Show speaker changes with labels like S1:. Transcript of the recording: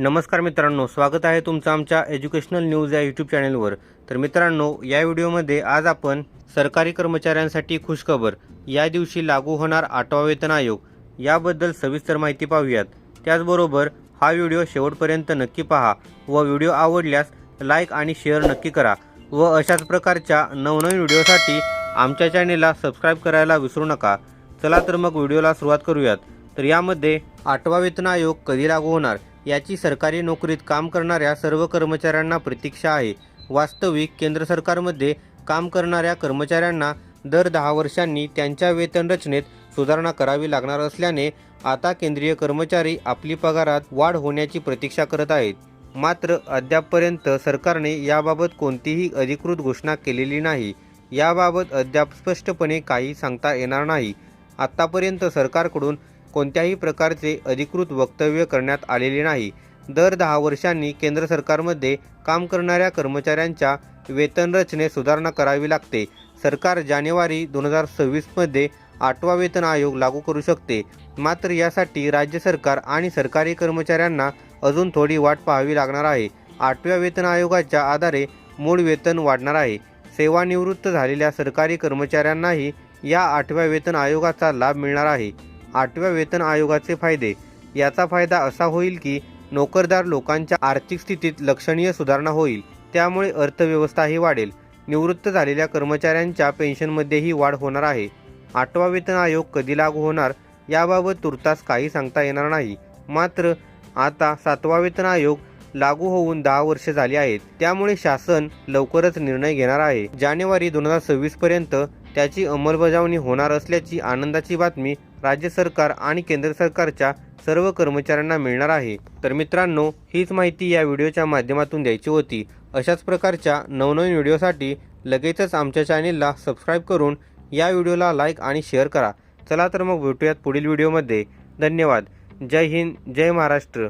S1: नमस्कार मित्रांनो स्वागत आहे तुमचं आमच्या एज्युकेशनल न्यूज या यूट्यूब चॅनलवर. तर मित्रांनो या व्हिडिओमध्ये आज आपण सरकारी कर्मचाऱ्यांसाठी खुशखबर या दिवशी लागू होणार आठवा वेतन आयोग याबद्दल सविस्तर माहिती पाहूयात. त्याचबरोबर हा व्हिडिओ शेवटपर्यंत नक्की पहा व व्हिडिओ आवडल्यास लाईक आणि शेअर नक्की करा व अशाच प्रकारच्या नवनवीन व्हिडिओसाठी आमच्या चॅनेलला सबस्क्राईब करायला विसरू नका. चला तर मग व्हिडिओला सुरुवात करूयात. तर यामध्ये आठवा वेतन आयोग कधी लागू होणार? याची सरकारी नोकरीत काम करणाऱ्या सर्व कर्मचाऱ्यांना प्रतीक्षा आहे. वास्तविक केंद्र सरकारमध्ये काम करणाऱ्या कर्मचाऱ्यांना दर दहा वर्षांनी त्यांच्या वेतन रचनेत सुधारणा करावी लागणार असल्याने आता केंद्रीय कर्मचारी आपली पगारात वाढ होण्याची प्रतीक्षा करत आहेत. मात्र अद्यापपर्यंत सरकारने याबाबत कोणतीही अधिकृत घोषणा केलेली नाही. याबाबत अद्याप स्पष्टपणे काही सांगता येणार नाही. आत्तापर्यंत सरकारकडून कोणत्याही प्रकारचे अधिकृत वक्तव्य करण्यात आलेले नाही. दर दहा वर्षांनी केंद्र सरकारमध्ये काम करणाऱ्या कर्मचाऱ्यांच्या वेतन रचनेत सुधारणा करावी लागते. सरकार जानेवारी दोन हजार सव्वीसमध्ये आठवा वेतन आयोग लागू करू शकते. मात्र यासाठी राज्य सरकार आणि सरकारी कर्मचाऱ्यांना अजून थोडी वाट पाहावी लागणार आहे. आठव्या वेतन आयोगाच्या आधारे मूळ वेतन वाढणार आहे. सेवानिवृत्त झालेल्या सरकारी कर्मचाऱ्यांनाही या आठव्या वेतन आयोगाचा लाभ मिळणार आहे. आठव्या वेतन आयोगाचे फायदे. याचा फायदा असा होईल की नोकरदार लोकांच्या आर्थिक स्थितीत लक्षणीय सुधारणा होईल त्यामुळे अर्थव्यवस्थाही वाढेल. निवृत्त झालेल्या कर्मचाऱ्यांच्या पेन्शनमध्येही वाढ होणार आहे. आठवा वेतन आयोग कधी लागू होणार याबाबत तुर्तास काही सांगता येणार नाही. मात्र आता सातवा वेतन आयोग लागू होऊन दहा वर्षे झाली आहेत. त्यामुळे शासन लवकरच निर्णय घेणार आहे. जानेवारी दोन हजार सव्वीस पर्यंत त्याची अंमलबजावणी होणार असल्याची आनंदाची बातमी राज्य सरकार आणि केंद्र सरकारच्या सर्व कर्मचाऱ्यांना मिळणार आहे. तर मित्रांनो हीच माहिती या व्हिडिओच्या माध्यमातून द्यायची होती. अशाच प्रकारच्या नवनवीन व्हिडिओसाठी लगेचच आमच्या चॅनेलला सबस्क्राईब करून या व्हिडिओला लाईक आणि शेअर करा. चला तर मग भेटूयात पुढील व्हिडिओमध्ये. धन्यवाद. जय हिंद जय महाराष्ट्र.